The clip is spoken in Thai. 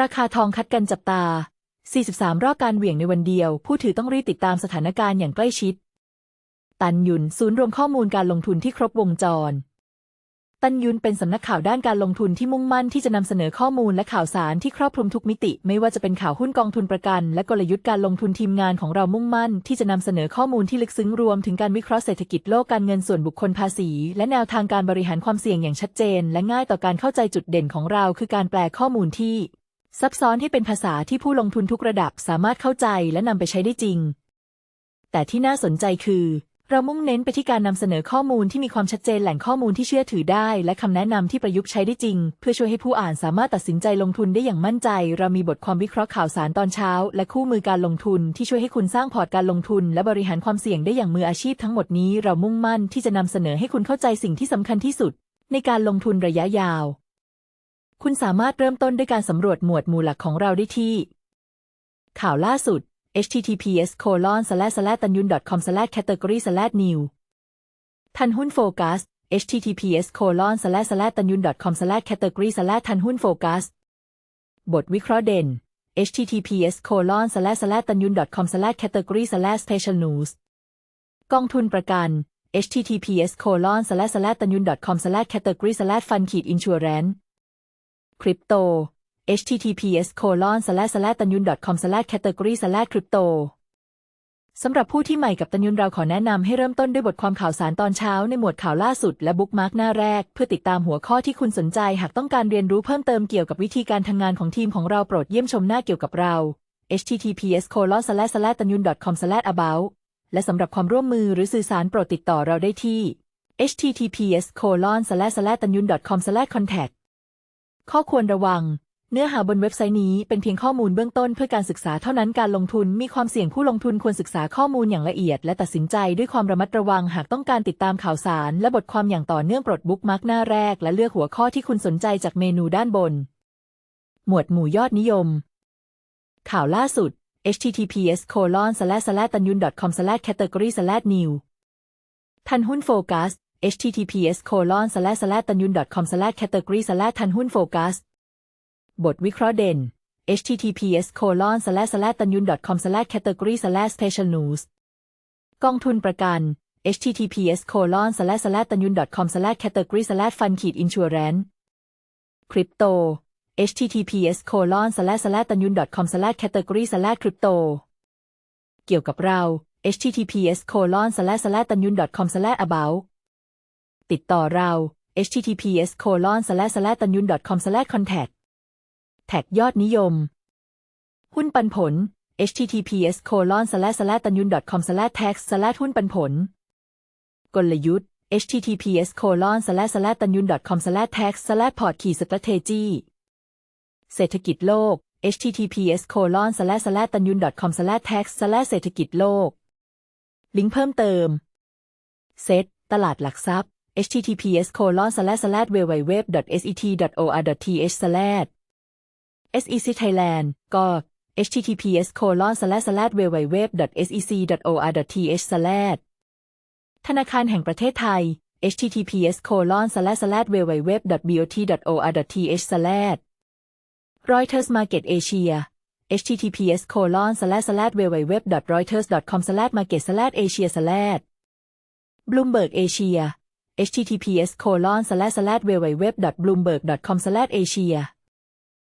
ราคาทองคัดกันจับตา 43 รอบการเหวี่ยงในวันเดียว ผู้ถือต้องรีบติดตามสถานการณ์อย่างใกล้ชิด ตันยุนศูนย์รวมข้อมูลการลงทุนที่ครบวงจร ตันยุนเป็นสำนักข่าวด้านการลงทุนที่มุ่งมั่นที่จะนำเสนอข้อมูลและข่าวสารที่ครอบคลุมทุกมิติ ไม่ว่าจะเป็นข่าวหุ้นกองทุนประกัน และกลยุทธ์การลงทุนทีมงานของเรามุ่งมั่น ที่จะนำเสนอข้อมูลที่ลึกซึ้งรวมถึงการวิเคราะห์เศรษฐกิจโลกการเงินส่วนบุคคลภาษี และแนวทางการบริหารความเสี่ยงอย่างชัดเจน และง่ายต่อการเข้าใจจุดเด่นของเรา คือการแปลข้อมูลที่ ซับซ้อนให้เป็นภาษาที่ผู้ลงทุนทุกระดับสามารถเข้าใจและนำไปใช้ได้จริง แต่ที่น่าสนใจคือ เรามุ่งเน้นไปที่การนำเสนอข้อมูลที่มีความชัดเจนแหล่งข้อมูลที่เชื่อถือได้ และคำแนะนำที่ประยุกต์ใช้ได้จริง เพื่อช่วยให้ผู้อ่านสามารถตัดสินใจลงทุนได้อย่างมั่นใจ เรามีบทความวิเคราะห์ข่าวสารตอนเช้า และคู่มือการลงทุนที่ช่วยให้คุณสร้างพอร์ตการลงทุน และบริหารความเสี่ยงได้อย่างมืออาชีพทั้งหมดนี้ เรามุ่งมั่นที่จะนำเสนอให้คุณเข้าใจสิ่งที่สำคัญที่สุด ในการลงทุนระยะยาว คุณสามารถเริ่มต้นด้วยการสำรวจหมวดหมู่หลักของเราได้ที่ ข่าวล่าสุด https colon slash slash ตันยุน com slash category slash new ทันหุ้นโฟกัส https colon slash slash ตันยุน com slash category slash ทันหุ้นโฟกัส บทวิเคราะห์เด่น https colon slash slash ตันยุน com slash category slash special news กองทุนประกัน https colon slash slash ตันยุน com slash category slash fund insurance คริปโต https colon slash slash ตันยุน com slash category slash crypto สำหรับผู้ที่ใหม่กับตันยุนเราขอแนะนำให้เริ่มต้นด้วยบทความข่าวสารตอนเช้าในหมวดข่าวล่าสุดและบุ๊กมาร์กหน้าแรก เพื่อติดตามหัวข้อที่คุณสนใจหากต้องการเรียนรู้เพิ่มเติมเกี่ยวกับวิธีการทำงานของทีมของเราโปรดเยี่ยมชมหน้าเกี่ยวกับเรา https colon slash slash ตันยุน com slash about และสำหรับความร่วมมือหรือสื่อสารโปรดติดต่อเราได้ที่ https colon slash slash ตันยุน com slash contact ข้อควรระวัง เนื้อหาบนเว็บไซต์นี้เป็นเพียงข้อมูลเบื้องต้นเพื่อการศึกษาเท่านั้นการลงทุนมีความเสี่ยงผู้ลงทุนควรศึกษาข้อมูลอย่างละเอียด และตัดสินใจด้วยความระมัดระวังหากต้องการติดตามข่าวสาร และบทความอย่างต่อเนื่องโปรดบุ๊กมาร์กหน้าแรก และเลือกหัวข้อที่คุณสนใจจากเมนูด้านบน หมวดหมู่ยอดนิยม ข่าวล่าสุด https colon slash slash ตันยุน com slash category slash new ทันหุ้นโฟกัส https colon slash slash ตันยุน com slash category slash ทันหุ้นโฟกัสบทวิเคราะห์เด่น https colon slash slash ตันยุน com slash category slash special news กองทุนประกัน https colon slash slash ตันยุน com slash category slash fund ขีด insurance คริปโต https colon slash slash ตันยุน com slash category slash crypto เกี่ยวกับเรา https colon slash slash ตันยุน com slash about ติดต่อเรา https colon slash slash ตันยุน com slash contact แท็กยอดนิยม หุ้นปันผล https colon slash slash ตันยุน com slash tax slash หุ้นปันผล กลยุทธ์ https colon slash slash ตันยุน com slash tax slash port ขีด strategy เศรษฐกิจโลก https colon slash slash ตันยุน com slash tax slash เศรษฐกิจโลก ลิงก์เพิ่มเติม เซตตลาดหลักทรัพย์ https colon slash slash www.set.or.th slash SEC Thailand ก็ https colon slash slash www.sec.or.th slash ธนาคารแห่งประเทศไทย https colon slash slash www.bot.or.th slash Reuters Market Asia https colon slash slash www.reuters.com slash market slash asia slash Bloomberg Asia https://www.bloomberg.com/asia